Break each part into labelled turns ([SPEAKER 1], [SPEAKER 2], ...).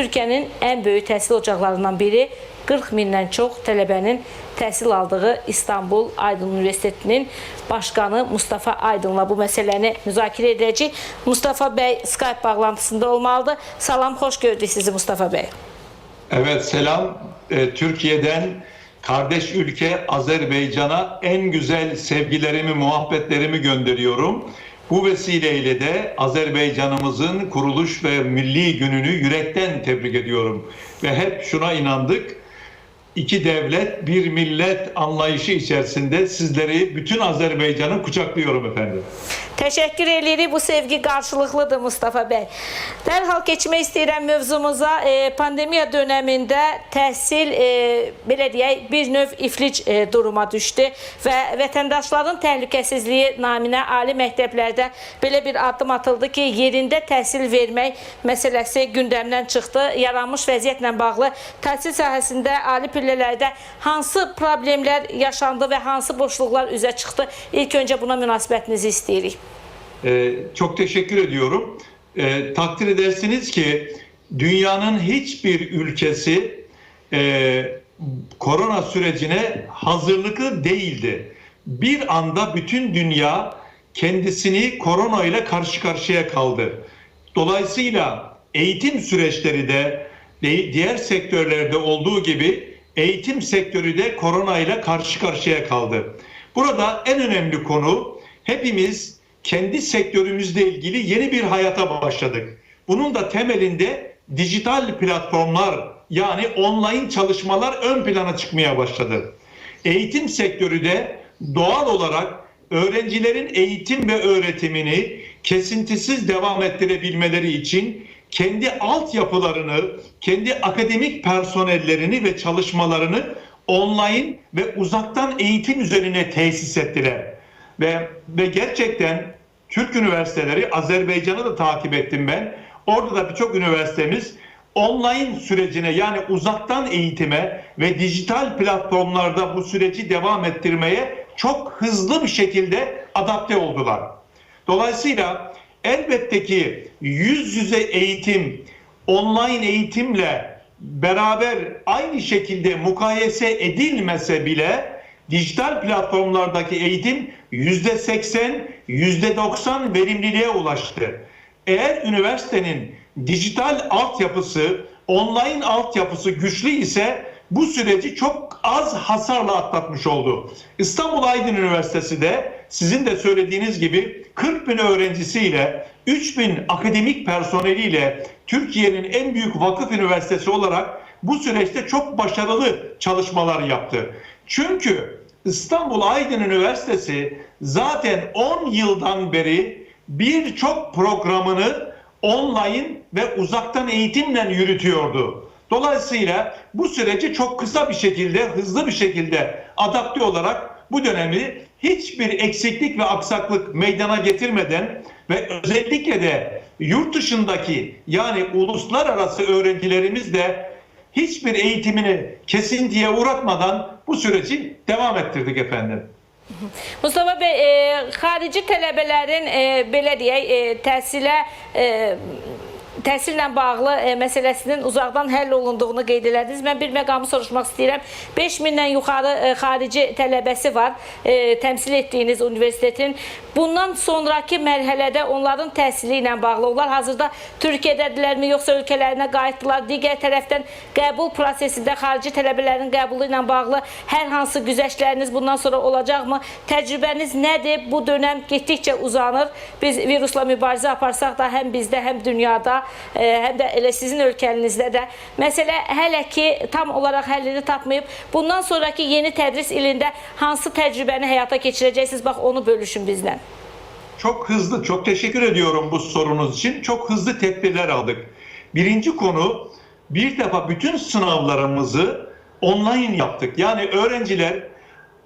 [SPEAKER 1] Türkiyənin ən böyük təhsil ocaqlarından biri 40 mindən çox tələbənin təhsil aldığı İstanbul Aydın Universitetinin başqanı Mustafa Aydınla bu məsələni müzakirə edəcəyik. Mustafa bəy Skype bağlantısında olmalıdır. Salam, xoş gördük sizi Mustafa bəy.
[SPEAKER 2] Evet selam Ee, Türkiye'den kardeş ülke Azerbaycan'a en güzel sevgilerimi, muhabbetlerimi gönderiyorum. Bu vesileyle de Azerbaycan'ımızın kuruluş ve milli gününü yürekten tebrik ediyorum. Ve hep şuna inandık. İki devlet, bir millet anlayışı içerisinde sizleri, bütün Azerbaycan'ı kucaklıyorum efendim.
[SPEAKER 1] Təşəkkür edirik. Bu sevgi qarşılıqlıdır Mustafa bəy. Dərhal keçmək istəyirəm mövzumuza. E, pandemiya dövründə təhsil e, belə deyək, bir növ iflic e, duruma düşdü və vətəndaşların təhlükəsizliyi naminə ali məktəblərdə belə bir addım atıldı ki, yerində təhsil vermək məsələsi gündəmdən çıxdı. Yaranmış vəziyyətlə bağlı təhsil sahəsində ali pillələrdə hansı problemlər yaşandı və hansı boşluqlar üzə çıxdı? İlk öncə buna münasibətinizi istəyirik.
[SPEAKER 2] Ee, çok teşekkür ediyorum. Ee, takdir edersiniz ki dünyanın hiçbir ülkesi e, korona sürecine hazırlıklı değildi. Bir anda bütün dünya kendisini korona ile karşı karşıya kaldı. Dolayısıyla eğitim süreçleri de di- diğer sektörlerde olduğu gibi eğitim sektörü de korona ile karşı karşıya kaldı. Burada en önemli konu hepimiz kendi sektörümüzle ilgili yeni bir hayata başladık. Bunun da temelinde dijital platformlar yani online çalışmalar ön plana çıkmaya başladı. Eğitim sektörü de doğal olarak öğrencilerin eğitim ve öğretimini kesintisiz devam ettirebilmeleri için kendi altyapılarını, kendi akademik personellerini ve çalışmalarını online ve uzaktan eğitim üzerine tesis ettiler. Ve, ve gerçekten Türk üniversiteleri, Azerbaycan'ı da takip ettim ben. Orada da birçok üniversitemiz online sürecine yani uzaktan eğitime ve dijital platformlarda bu süreci devam ettirmeye çok hızlı bir şekilde adapte oldular. Dolayısıyla elbette ki yüz yüze eğitim, online eğitimle beraber aynı şekilde mukayese edilmese bile dijital platformlardaki eğitim yüzde seksen, yüzde doksan verimliliğe ulaştı. Eğer üniversitenin dijital altyapısı, online altyapısı güçlü ise bu süreci çok az hasarla atlatmış oldu. İstanbul Aydın Üniversitesi de sizin de söylediğiniz gibi 40 bin öğrencisiyle 3 bin akademik personeliyle Türkiye'nin en büyük vakıf üniversitesi olarak bu süreçte çok başarılı çalışmalar yaptı. Çünkü İstanbul Aydın Üniversitesi zaten 10 yıldan beri birçok programını online ve uzaktan eğitimle yürütüyordu. Dolayısıyla bu süreci çok kısa bir şekilde, hızlı bir şekilde adapte olarak bu dönemi hiçbir eksiklik ve aksaklık meydana getirmeden ve özellikle de yurt dışındaki yani uluslararası öğrencilerimiz de hiçbir eğitimini kesintiye uğratmadan bu süreci devam ettirdik efendim.
[SPEAKER 1] Mustafa bəy, e, xarici tələbələrin e, belə deyək, e, təhsilə e, təhsillə bağlı e, məsələsinin uzaqdan həll olunduğunu qeyd elədiniz. Mən bir məqamı soruşmaq istəyirəm. 5000-dən yuxarı e, xarici tələbəsi var e, təmsil etdiyiniz universitetin. Bundan sonraki mərhələdə onların təhsili ilə bağlı onlar hazırda Türkiyədədirlərmi yoxsa ölkələrinə qayıtdılar? Digər tərəfdən qəbul prosesində xarici tələbələrin qəbulu ilə bağlı hər hansı güzəştləriniz bundan sonra olacaqmı? Təcrübəniz nədir? Bu dönəm getdikcə uzanır. Biz virusla mübarizə aparsaq da həm bizdə, həm dünyada, e, həm də elə sizin ölkənizdə də məsələ hələ ki tam olaraq həllini tapmayıb. Bundan sonraki yeni tədris ilində hansı təcrübəni həyata keçirəcəksiniz? Bax onu bölüşün bizlə.
[SPEAKER 2] Çok hızlı, çok teşekkür ediyorum bu sorunuz için. Çok hızlı tedbirler aldık. Birinci konu bir defa bütün sınavlarımızı online yaptık. Yani öğrenciler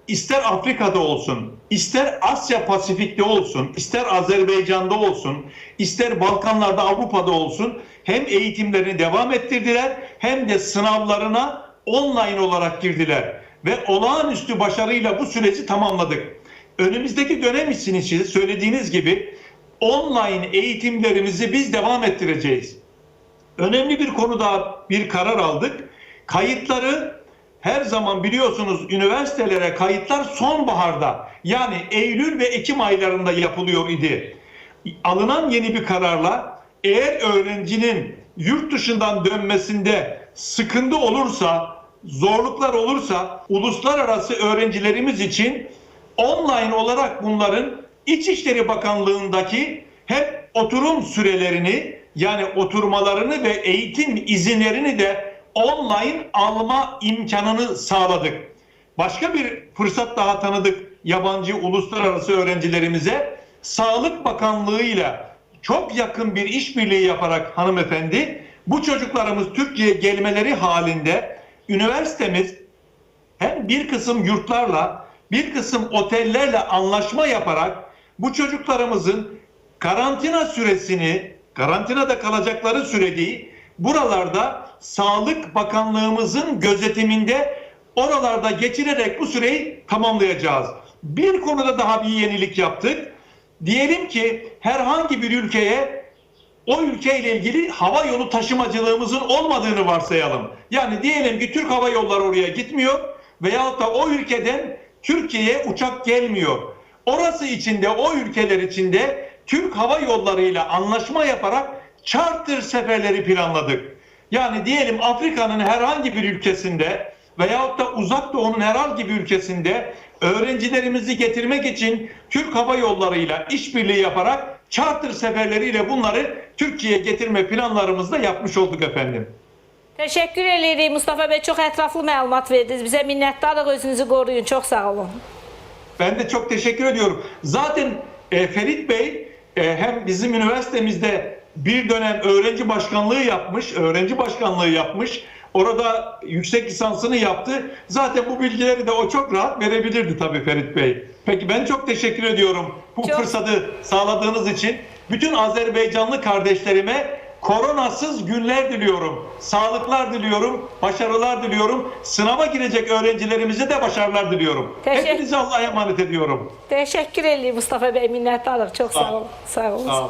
[SPEAKER 2] ister Afrika'da olsun, ister Asya Pasifik'te olsun, ister Azerbaycan'da olsun, ister Balkanlarda, Avrupa'da olsun hem eğitimlerini devam ettirdiler hem de sınavlarına online olarak girdiler ve olağanüstü başarıyla bu süreci tamamladık. Önümüzdeki dönem için için söylediğiniz gibi online eğitimlerimizi biz devam ettireceğiz. önemli bir konuda bir karar aldık. Kayıtları her zaman biliyorsunuz üniversitelere kayıtlar sonbaharda yani Eylül ve Ekim aylarında yapılıyor idi. Alınan yeni bir kararla eğer öğrencinin yurt dışından dönmesinde sıkıntı olursa, zorluklar olursa uluslararası öğrencilerimiz için online olarak bunların İçişleri Bakanlığındaki hem oturum sürelerini yani oturmalarını ve eğitim izinlerini de online alma imkanını sağladık. Başka bir fırsat daha tanıdık yabancı uluslararası öğrencilerimize. Sağlık Bakanlığı ile çok yakın bir işbirliği yaparak hanımefendi bu çocuklarımız Türkiye'ye gelmeleri halinde üniversitemiz hem bir kısım yurtlarla bir kısım otellerle anlaşma yaparak bu çocuklarımızın karantina süresini karantinada kalacakları süreyi buralarda Sağlık Bakanlığımızın gözetiminde oralarda geçirerek bu süreyi tamamlayacağız. Bir konuda daha bir yenilik yaptık. Diyelim ki herhangi bir ülkeye o ülkeyle ilgili hava yolu taşımacılığımızın olmadığını varsayalım. Yani diyelim ki Türk Hava Yolları oraya gitmiyor veyahut da o ülkeden Türkiye'ye uçak gelmiyor. Orası içinde, o ülkeler içinde Türk Hava Yolları ile anlaşma yaparak charter seferleri planladık. Yani diyelim Afrika'nın herhangi bir ülkesinde veyahut da Uzak Doğu'nun herhangi bir ülkesinde öğrencilerimizi getirmek için Türk Hava Yolları ile işbirliği yaparak charter seferleriyle bunları Türkiye'ye getirme planlarımızı da yapmış olduk efendim.
[SPEAKER 1] Təşəkkür edirik Mustafa bəy, çox ətraflı məlumat verdiniz. Bizə minnətdarıq, özünüzü qoruyun. Çox sağ olun.
[SPEAKER 2] Ben de çok teşekkür ediyorum. Zaten e, Ferit Bey e, hem bizim üniversitemizde bir dönem öğrenci başkanlığı yapmış, öğrenci başkanlığı yapmış. Orada yüksek lisansını yaptı. Zaten bu bilgileri de o çok rahat verebilirdi tabii Ferit Bey. Peki ben çok teşekkür ediyorum bu
[SPEAKER 1] Çok-
[SPEAKER 2] fırsatı sağladığınız için. Bütün Azerbaycanlı kardeşlerime koronasız günler diliyorum. Sağlıklar diliyorum, başarılar diliyorum. Sınava girecek öğrencilerimize de başarılar diliyorum.
[SPEAKER 1] Teşekkür-
[SPEAKER 2] Hepinize Allah'a emanet ediyorum.
[SPEAKER 1] Təşəkkür edirik Mustafa bəy, minnətdarıq. Çox sağ olun. Sağ olun.
[SPEAKER 2] Sağ ol.